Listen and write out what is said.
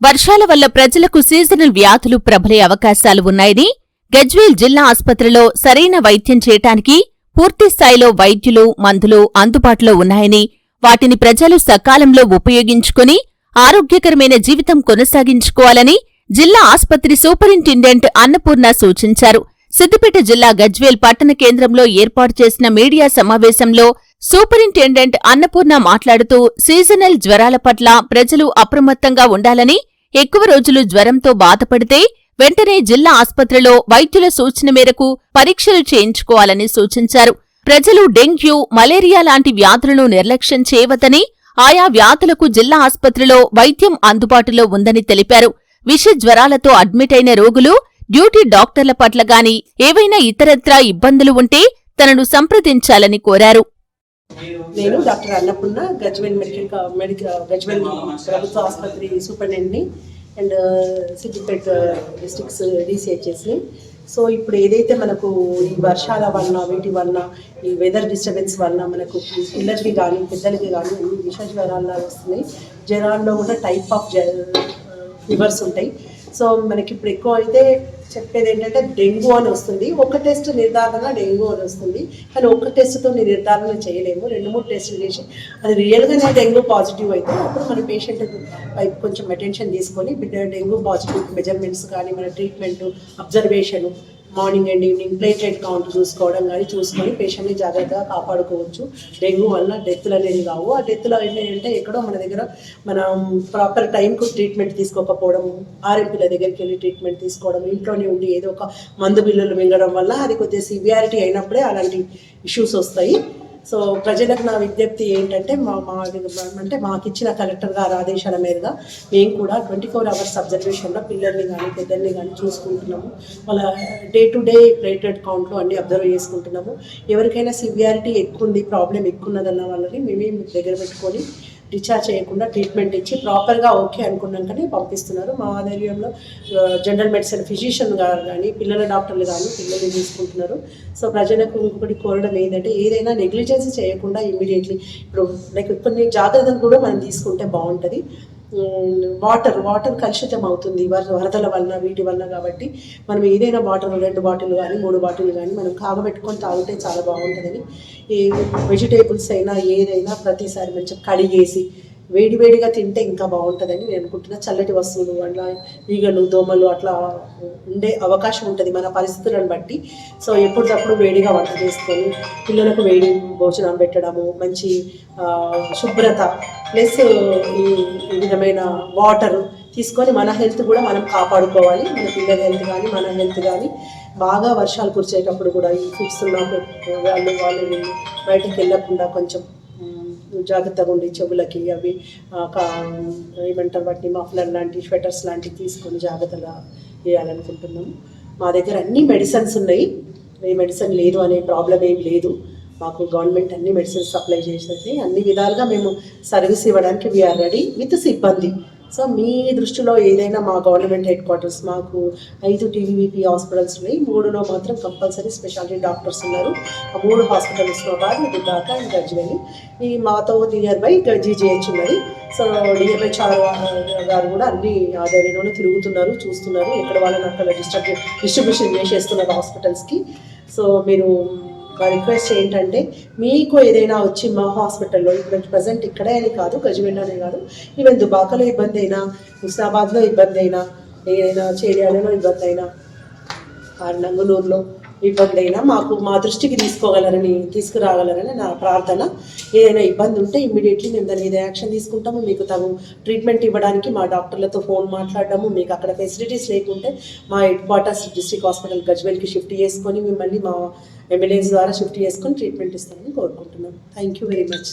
వర్షాల వల్ల ప్రజలకు సీజనల్ వ్యాధులు ప్రబలే అవకాశాలు ఉన్నాయని గజ్వేల్ జిల్లా ఆసుపత్రిలో సరైన వైద్యం చేయటానికి పూర్తిస్థాయిలో వైద్యులు మందులు అందుబాటులో ఉన్నాయని వాటిని ప్రజలు సకాలంలో ఉపయోగించుకుని ఆరోగ్యకరమైన జీవితం కొనసాగించుకోవాలని జిల్లా ఆసుపత్రి సూపరింటెండెంట్ అన్నపూర్ణ సూచించారు. సిద్దిపేట జిల్లా గజ్వేల్ పట్టణ కేంద్రంలో ఏర్పాటు చేసిన మీడియా సమావేశంలో సూపరింటెండెంట్ అన్నపూర్ణ మాట్లాడుతూ సీజనల్ జ్వరాల పట్ల ప్రజలు అప్రమత్తంగా ఉండాలని ఎక్కువ రోజులు జ్వరంతో బాధపడితే వెంటనే జిల్లా ఆస్పత్రిలో వైద్యుల సూచన మేరకు పరీక్షలు చేయించుకోవాలని సూచించారు. ప్రజలు డెంగ్యూ మలేరియా లాంటి వ్యాధులను నిర్లక్ష్యం చేయవద్దని ఆయా వ్యాధులకు జిల్లా ఆస్పత్రిలో వైద్యం అందుబాటులో ఉందని తెలిపారు. విష జ్వరాలతో అడ్మిట్ అయిన రోగులు డ్యూటీ డాక్టర్ల పట్ల గాని ఏవైనా ఇతరత్రా ఇబ్బందులు ఉంటే తనను సంప్రదించాలని కోరారు. నేను doctor Annapurna Gajwel medical medical Gajwel ప్రభుత్వ ఆసుపత్రి సూపరింటెండెంట్ని అండ్ సిద్దిపేట డిస్ట్రిక్ట్స్ డిసిహెచ్ఎస్ని సో ఇప్పుడు ఏదైతే మనకు ఈ వర్షాల వలన వీటి వలన ఈ వెదర్ డిస్టర్బెన్స్ వలన మనకు పిల్లలకి కానీ పెద్దలకి కానీ అన్ని విష జ్వరాలు వస్తున్నాయి. జ్వరాల్లో కూడా టైప్ ఆఫ్ ఫీవర్స్ ఉంటాయి. సో మనకి ఇప్పుడు ఎక్కువ అయితే చెప్పేది ఏంటంటే డెంగ్యూ అని వస్తుంది. ఒక టెస్ట్ నిర్ధారణ డెంగ్యూ అని వస్తుంది. కానీ ఒక టెస్ట్తో నిర్ధారణ చేయలేము. రెండు మూడు టెస్టులు చేసి అది రియల్గానే డెంగ్యూ పాజిటివ్ అయితే అప్పుడు మన పేషెంట్ వైపు కొంచెం అటెన్షన్ తీసుకొని డెంగ్యూ పాజిటివ్ మెజర్మెంట్స్ కానీ మన treatment observation morning and evening platelet count చూసుకోవడం కానీ చూసుకొని పేషెంట్ని జాగ్రత్తగా కాపాడుకోవచ్చు. డెంగ్యూ వల్ల డెత్లు అనేది కావు. ఆ డెత్లు ఏంటంటే ఎక్కడో మన దగ్గర మనం ప్రాపర్ టైంకు ట్రీట్మెంట్ తీసుకోకపోవడం ఆర్ఎంపీల దగ్గరికి వెళ్ళి ట్రీట్మెంట్ తీసుకోవడం ఇంట్లోనే ఉండి ఏదో ఒక మందు బిల్లులు మింగడం వల్ల అది కొద్దిగా సివియారిటీ అయినప్పుడే అలాంటి ఇష్యూస్ వస్తాయి. సో ప్రజలకు నా విజ్ఞప్తి ఏంటంటే మా మా అంటే మాకు ఇచ్చిన కలెక్టర్ గారు ఆదేశాల మేరగా మేము కూడా ట్వంటీ ఫోర్ అవర్స్ అబ్జర్వేషన్లో పిల్లల్ని కానీ పెద్దల్ని కానీ చూసుకుంటున్నాము. వాళ్ళ డే టు డే ప్లేటెడ్ కౌంట్లో అన్ని అబ్జర్వ్ చేసుకుంటున్నాము. ఎవరికైనా సివియారిటీ ఎక్కువ ఉంది ప్రాబ్లం ఎక్కువ ఉన్నదన్న వాళ్ళని మేమే మీ దగ్గర పెట్టుకొని డిశ్చార్జ్ చేయకుండా ట్రీట్మెంట్ ఇచ్చి ప్రాపర్గా ఓకే అనుకున్నాకనే పంపిస్తున్నారు. మా ఆధ్వర్యంలో జనరల్ మెడిసిన్ ఫిజిషియన్ గారు కానీ పిల్లల డాక్టర్లు కానీ పిల్లల్ని తీసుకుంటున్నారు. సో ప్రజలకు ఇంకొకటి కోరడం ఏంటంటే ఏదైనా నెగ్లిజెన్స్ చేయకుండా ఇమీడియట్లీ ఇప్పుడు లైక్ కొన్ని జాగ్రత్తలు కూడా మనం తీసుకుంటే బాగుంటుంది. వాటర్ వాటర్ కలుషితం అవుతుంది వరదల వలన వీటి వలన కాబట్టి. మనం ఏదైనా వాటర్ రెండు బాటిల్ కానీ మూడు బాటిల్ కానీ మనం కాగబెట్టుకొని తాగితే చాలా బాగుంటుందని. ఈ వెజిటేబుల్స్ అయినా ఏదైనా ప్రతిసారి మంచిగా కడిగేసి వేడి వేడిగా తింటే ఇంకా బాగుంటుందని నేను అనుకుంటున్నా. చల్లటి వస్తువులు అట్లా ఈగలు దోమలు అట్లా ఉండే అవకాశం ఉంటుంది మన పరిస్థితులను బట్టి. సో ఎప్పటికప్పుడు వేడిగా వంట చేసుకొని పిల్లలకు వేడి భోజనం పెట్టడము మంచి శుభ్రత ప్లస్ ఈ విధమైన వాటర్ తీసుకొని మన హెల్త్ కూడా మనం కాపాడుకోవాలి. మన పిల్లల హెల్త్ కానీ మన హెల్త్ కానీ బాగా వర్షాలు కురిచేటప్పుడు కూడా ఈ ఫిట్స్ ఉన్న వాళ్ళు వాళ్ళు బయటకు వెళ్ళకుండా కొంచెం జాగ్రత్తగా ఉండి చెవులకి అవి కా- ఏమంటారు వాటిని మఫ్లర్ లాంటి స్వెటర్స్ లాంటివి తీసుకొని జాగ్రత్తగా వేయాలనుకుంటున్నాము. మా దగ్గర అన్ని మెడిసిన్స్ ఉన్నాయి. ఏ మెడిసిన్ లేదు అనే ప్రాబ్లం ఏం లేదు. మాకు గవర్నమెంట్ అన్ని మెడిసిన్స్ సప్లై చేసేది అన్ని విధాలుగా మేము సర్వీస్ ఇవ్వడానికి వీఆర్ రెడీ విత్ సిబ్బంది. సో మీ దృష్టిలో ఏదైనా మా గవర్నమెంట్ హెడ్ క్వార్టర్స్ మాకు ఐదు టీవీవీపీ హాస్పిటల్స్ ఉన్నాయి. మూడులో మాత్రం కంపల్సరీ స్పెషాలిటీ డాక్టర్స్ ఉన్నారు. ఆ మూడు హాస్పిటల్స్ బాద్ దుర్గాక అండ్ గజ్వేలి ఈ మాతో నియర్ బై జీజీహెచ్ ఉన్నది సో డిఎంహెచ్ఆర్ గారు కూడా అన్ని ఆధ్వర్యంలో తిరుగుతున్నారు చూస్తున్నారు. ఎక్కడ వాళ్ళని అక్కడ డిస్ట్రిబ్యూ డిస్ట్రిబ్యూషన్ చేసేస్తున్నారు హాస్పిటల్స్కి. సో మీరు రిక్వెస్ట్ ఏంటంటే మీకు ఏదైనా వచ్చి మా హాస్పిటల్లో ఇప్పుడు ప్రజెంట్ ఇక్కడే అని కాదు గజవేండనే కాదు. ఈవెన్ దుబాకలో ఇబ్బంది అయినా హుస్నాబాద్లో ఇబ్బంది అయినా ఏదైనా చేర్యాలలో ఇబ్బంది అయినా ఆ నంగునూరులో ఇబ్బంది అయినా మాకు మా దృష్టికి తీసుకోగలరని తీసుకురాగలరని నా ప్రార్థన. ఏదైనా ఇబ్బంది ఉంటే ఇమ్మీడియట్లీ మేము దాని మీద యాక్షన్ తీసుకుంటాము. మీకు తగు ట్రీట్మెంట్ ఇవ్వడానికి మా డాక్టర్లతో ఫోన్ మాట్లాడడము మీకు అక్కడ ఫెసిలిటీస్ లేకుంటే మా హెడ్ క్వార్టర్స్ డిస్ట్రిక్ట్ హాస్పిటల్ గజ్వేల్కి షిఫ్ట్ చేసుకొని మిమ్మల్ని మా అంబులెన్స్ ద్వారా షిఫ్ట్ చేసుకొని ట్రీట్మెంట్ ఇస్తామని కోరుకుంటున్నాం. Thank you very much